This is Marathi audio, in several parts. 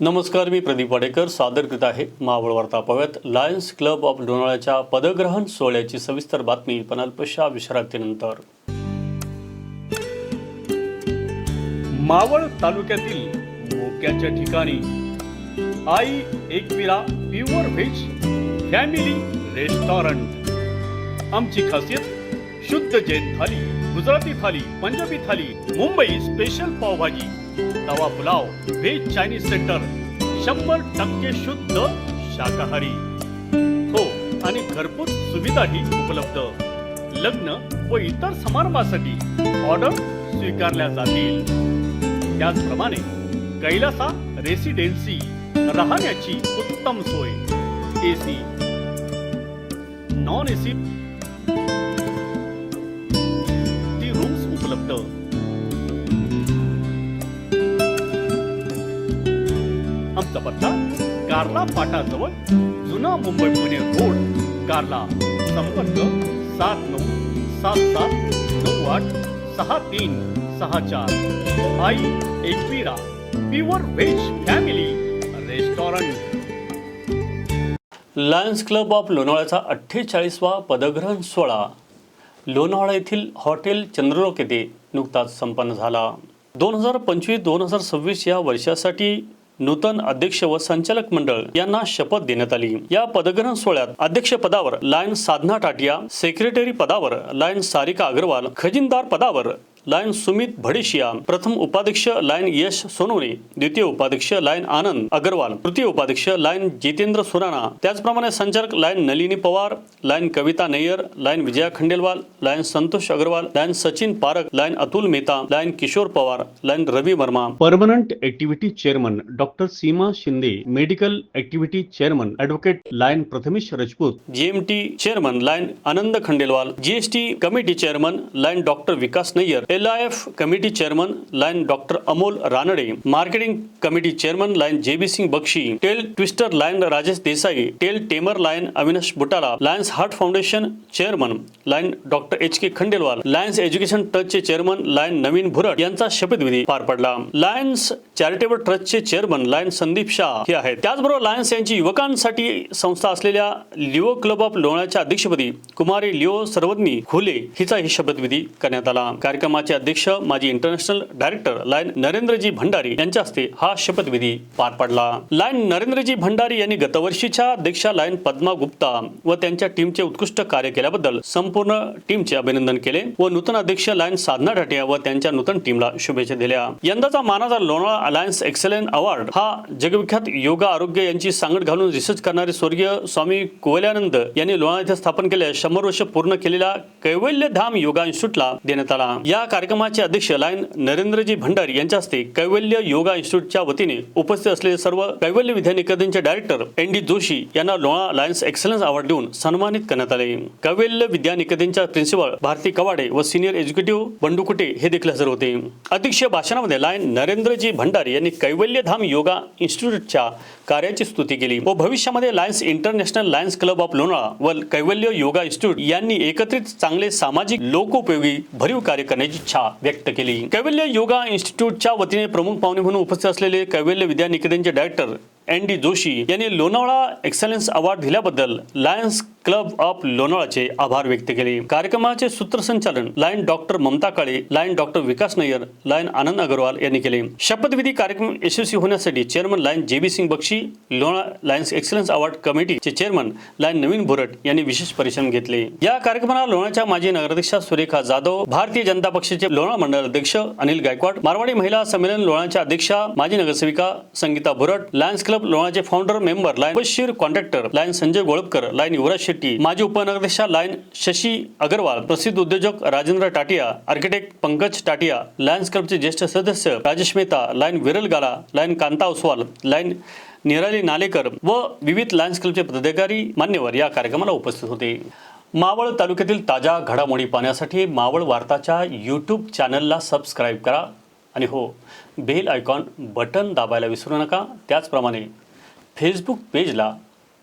नमस्कार मी प्रदीप वाडेकर. सादर करीत आहे मावळ वार्तापव्यात लायन्स क्लब ऑफ लोणावळ्याच्या पदग्रहण सोहळ्याची सविस्तर बातमी पण अल्पशा विश्रांतीनंतर. मावळ तालुक्यातील मोक्याच्या ठिकाणी Aai Ekvira pure veg family restaurant. आमची खासियत शुद्ध Jain thali. Gujarati thali Punjabi thali Mumbai special pav bhaji. Tawa pulao veg Chinese centre शंभर टक्के शुद्ध शाकाहारी. हो आणि घरपोच सुविधाही उपलब्ध. लग्न व इतर समारंभासाठी ऑर्डर स्वीकारल्या जातील. त्याचप्रमाणे कैलासा रेसिडेन्सी राहण्याची उत्तम सोय. एसी नॉन एसी कार्ला फाटाजवळ जुना मुंबई पुणे रोड कार्ला संपर्क सात नऊ सात सात नऊ आठ सहा तीन सहा चार. Aai Ekvira pure veg family restaurant. Lions Club of लोणावळ्याचा अठ्ठेचाळीसवा पदग्रहण सोहळा. लोणावळा येथील हॉटेल चंद्रलोक येथे नुकताच संपन्न झाला. दोन हजार पंचवीस दोन हजार सव्वीस या वर्षासाठी नूतन अध्यक्ष व संचालक मंडळ यांना शपथ देण्यात आली. या पदग्रहण सोहळ्यात अध्यक्ष पदावर लायन साधना टाटिया सेक्रेटरी पदावर लायन सारिका अग्रवाल खजिनदार पदावर लायन सुमित भडेशिया प्रथम उपाध्यक्ष लायन यश सोनवणे द्वितीय उपाध्यक्ष लायन आनंद अग्रवाल तृतीय उपाध्यक्ष लायन जितेंद्र सुराणा त्याचप्रमाणे संचालक lion Nalini Pawar lion Kavita Nayyar lion Vijaya Khandelwal lion Santosh Agrawal lion Sachin Parak lion Atul Mehta lion Kishor Pawar lion Ravi Verma. Permanent activity chairman doctor Seema Shinde medical activity chairman advocate lion Prathamesh Rajput GMT chairman lion Anand Khandelwal GST committee chairman lion doctor Vikas Nayyar L I F committee chairman lion doctor Amol Ranade marketing committee chairman lion J B Singh Bakshi tail twister lion Rajesh Desai tail tamer lion Avinash Butala lions heart foundation chairman lion doctor H K Khandelwal lions education ट्रस्टचे चेअरमन लायन नवीन भुरट यांचा शपथविधी पार पडला. लायन्स चॅरिटेबल ट्रस्टचे चेअरमन लायन संदीप शाह हे आहेत. त्याचबरोबर लायन्स यांची युवकांसाठी संस्था असलेल्या लिओ क्लब ऑफ लोणाच्या अध्यक्षपदी कुमारी लिओ सर्वज्ञी खुले हिचाही शपथविधी करण्यात आला. कार्यक्रमाचे अध्यक्ष माजी international director lion Narendraji Bhandari यांच्या हस्ते हा शपथविधी पार पडला. लायन नरेंद्रजी भंडारी यांनी गतवर्षीच्या अध्यक्षा लायन पद्मा गुप्ता व त्यांच्या टीमचे उत्कृष्ट कार्य केल्याबद्दल संपूर्ण टीमचे अभिनंदन केले व नूतन अध्यक्ष लायन साधना ढाटिया व त्यांच्या नूतन टीमला शुभेच्छा दिल्या. यंदाचा मानाचा लोणावळा अलायन्स एक्सलेंट अवॉर्ड हा जगविख्यात योगा आरोग्य यांची सांगड घालून रिसर्च करणारे स्वर्गीय स्वामी कुवल्यानंद यांनी लोणावळा येथे स्थापन केल्या शंभर वर्ष पूर्ण केलेल्या कैवल्य धाम योगा इन्स्टिट्यूटला देण्यात आला. या कार्यक्रमाचे अध्यक्ष लायन नरेंद्रजी भंडारी यांच्या हस्ते कैवल्य योगा इन्स्टिट्यूटच्या वतीने उपस्थित असलेले सर्व कैवल्य विद्यानिकेतनचे डायरेक्टर एन डी जोशी यांना लोणा लायन्स एक्सलन्स अवॉर्ड देऊन सन्मानित करण्यात आले. कैवल्य विद्यानिकेतनच्या प्रिन्सिपल भारती कवाडे व सिनियर एक्झिक्युटिव्ह बंडू कुटे हे देखील हजर होते. अध्यक्षीय भाषणामध्ये लायन नरेंद्रजी भंडारी यांनी कैवल्य धाम योगा इन्स्टिट्यूटच्या कार्याची स्तुती केली व भविष्यामध्ये Lions International Lions Club of Lonavala व कैवल्य योगा इन्स्टिट्यूट यांनी एकत्रित चांगले सामाजिक लोकोपयोगी भरीव कार्य करण्याची इच्छा व्यक्त केली. कैवल्य योगा इन्स्टिट्यूटच्या वतीने प्रमुख पाहुणे म्हणून उपस्थित असलेले कैवल्य विद्यानिकेतनचे डायरेक्टर एन डी जोशी यांनी लोणावळा एक्सलन्स अवॉर्ड दिल्याबद्दल लायन्स क्लब ऑफ लोणावळाचे आभार व्यक्त केले. कार्यक्रमाचे सूत्रसंचालन Lion doctor Mamta Kale Lion doctor Vikas Nayyar Lion Anand Agarwal यांनी केले. शपथविधी कार्यक्रम यशस्वी होण्यासाठी chairman Lion J B Singh Bakshi Lona Lions excellence award कमिटीचे चेअरमन लायन नवीन भोरट यांनी विशेष परिश्रम घेतले. या कार्यक्रमाला लोणाच्या माजी नगराध्यक्षा सुरेखा जाधव भारतीय जनता पक्षाचे लोणा मंडळ अध्यक्ष अनिल गायकवाड मारवाडी महिला संमेलन लोणाच्या अध्यक्षा माजी नगरसेविका Sangeeta Bhorat Lions Club Club लोणाचे founder member Lion Bashir contractor Lion Sanjay Golapkar Lion Yuvraj Shetty माजी उपनगराध्यक्षा लायन शशी अग्रवाल प्रसिद्ध उद्योजक राजेंद्र टाटिया आर्किटेक्ट पंकज टाटिया लायन्स क्लबचे ज्येष्ठ सदस्य Rajesh Mehta Lion Viral Gala Lion Kanta Oswal Lion Nirali Nalekar व विविध लायन्स क्लबचे पदाधिकारी मान्यवर या कार्यक्रमाला उपस्थित होते. मावळ तालुक्यातील ताज्या घडामोडी पाहण्यासाठी मावळ वार्ताच्या यूट्यूब चॅनलला सबस्क्राईब करा. आणि हो बेल आयकॉन बटन दाबायला विसरू नका. त्याचप्रमाणे फेसबुक पेजला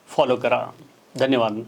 फॉलो करा. धन्यवाद.